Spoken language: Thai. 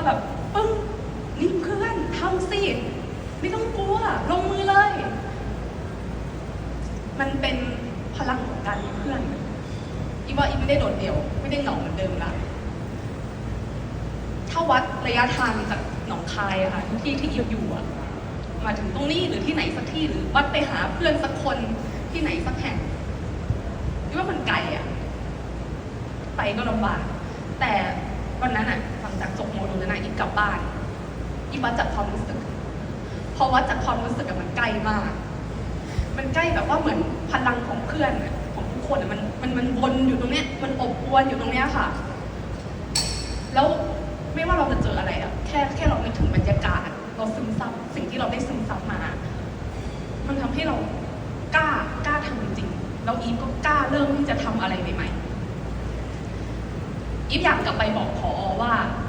ว่าแบบปึ้งนี่เพื่อนทำสิไม่ต้องกลัวลงมือเลย มันเป็นพลังของการมีเพื่อนอีว่าอีไม่ได้โดดเดี่ยว ไม่ได้เหงาเหมือนเดิมละถ้าวัดระยะทางจากหนองคายอะค่ะที่ที่อีอยู่อะมาถึงตรงนี้หรือที่ไหนสักที่หรือวัดไปหาเพื่อนสักคนที่ไหนสักแห่งอีว่ามันไกลอะไปก็ลำบากแต่ วันนั้นอะหลังจากจบโมดูลนั้นอะอีกกลับบ้านอีวัดจากความรู้สึก พอวัดจากความรู้สึกอะมันใกล้มาก มันใกล้แบบว่าเหมือนพลังของเพื่อนของทุกคนอะมันมันมันวนอยู่ตรงเนี้ย มันอบอวนอยู่ตรงเนี้ยค่ะ แล้วไม่ว่าเราจะเจออะไรอะแค่แค่เรานึกถึงบรรยากาศ เราซึมซับสิ่งที่เราได้ซึมซับมา มันทำให้เรากล้ากล้าทำจริงๆแล้วอีฟก็กล้าเริ่มที่จะทำอะไรใหม่ๆ อีฟอยากกลับไปบอกพอว่า